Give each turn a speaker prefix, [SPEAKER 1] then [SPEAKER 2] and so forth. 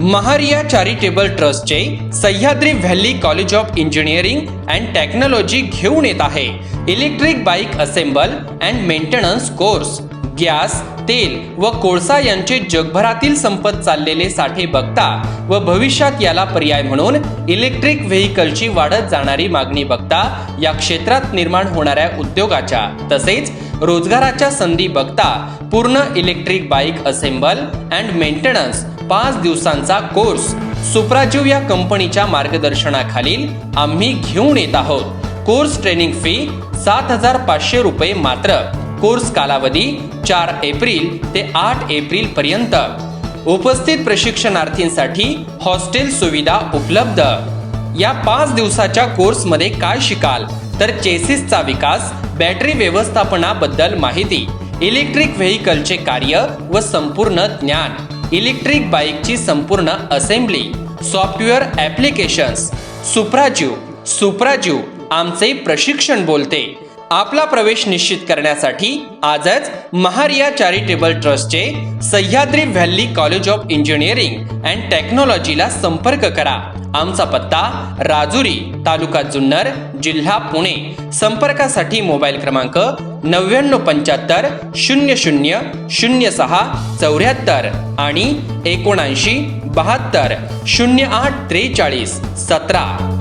[SPEAKER 1] Mahariya charitable ट्रस्टचे Sahyadri valley college of engineering and technology घेऊन येत आहे. Electric bike assemble and maintenance course gas तेल व कोळसा यांचे जगभरातील संपत चाललेले साठे बघता व भविष्यात याला पर्याय म्हणून इलेक्ट्रिक व्हेकलची वाढत जाणारी मागणी बघता या क्षेत्रात निर्माण होणाऱ्या उद्योगाच्या. तसेच रोजगाराच्या संधी बघता पूर्ण electric bike assemble and maintenance पाच दिवसांचा कोर्स सुप्राजीव या कंपनीच्या मार्गदर्शनाखालील आम्ही घेऊन येत आहोत. कोर्स ट्रेनिंग फी सात हजार पाचशे रुपये मात्र. कोर्स कालावधी चार एप्रिल ते आठ एप्रिल पर्यंत. उपस्थित प्रशिक्षणार्थींसाठी हॉस्टेल सुविधा उपलब्ध. या पाच दिवसाच्या कोर्समध्ये काय शिकाल? तर चेसिसचा विकास बॅटरी व्यवस्थापनाबद्दल माहिती इलेक्ट्रिक व्हेकलचे कार्य व संपूर्ण ज्ञान. इलेक्ट्रिक बाईकची संपूर्ण असेंब्ली सॉफ्टवेअर ऍप्लिकेशन्स सुप्राज्यू सुप्राज्यू आमचे प्रशिक्षण बोलते. आपला प्रवेश निश्चित करण्यासाठी आजच महारिया चॅरिटेबल ट्रस्टचे Sahyadri valley college of engineering and टेक्नॉलॉजीला संपर्क करा. आमचा पत्ता राजुरी तालुका जुन्नर जिल्हा पुणे. संपर्कासाठी मोबाईल क्रमांक नव्याण्णव पंच्याहत्तर शून्य शून्य शून्य सहा चौऱ्याहत्तर आणि एकोणऐंशी बहात्तर शून्य आठ त्रेचाळीस सतरा.